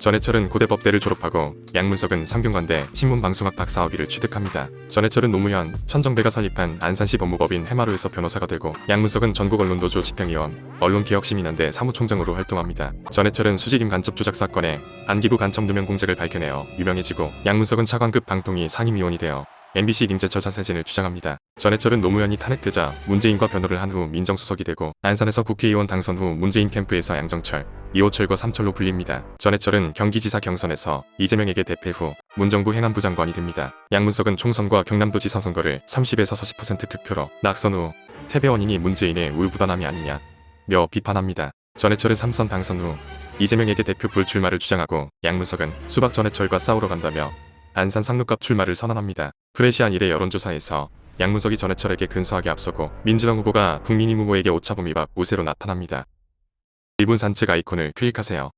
전해철은 고대법대를 졸업하고 양문석은 성균관대 신문방송학 박사 학위를 취득합니다. 전해철은 노무현, 천정배가 설립한 안산시 법무법인 해마루에서 변호사가 되고 양문석은 전국 언론노조 집행위원, 언론개혁시민연대 사무총장으로 활동합니다. 전해철은 수직임 간첩 조작 사건에 안기부 간첩 누명 공작을 밝혀내어 유명해지고 양문석은 차관급 방통위 상임위원이 되어 MBC 김재철 사세진을 주장합니다. 전해철은 노무현이 탄핵되자 문재인과 변호를 한 후 민정수석이 되고 안산에서 국회의원 당선 후 문재인 캠프에서 양정철, 이호철과 삼철로 불립니다. 전해철은 경기지사 경선에서 이재명에게 대패 후 문정부 행안부 장관이 됩니다. 양문석은 총선과 경남도지사 선거를 30에서 40% 득표로 낙선 후 패배 원인이 문재인의 우유부단함이 아니냐 며 비판합니다. 전해철은 삼선 당선 후 이재명에게 대표 불출마를 주장하고 양문석은 수박 전해철과 싸우러 간다며 안산 상록갑 출마를 선언합니다. 프레시안 1의 여론조사에서 양문석이 전해철에게 근소하게 앞서고 민주당 후보가 국민의힘 후보에게 오차범위 밖 우세로 나타납니다. 1분 산책 아이콘을 클릭하세요.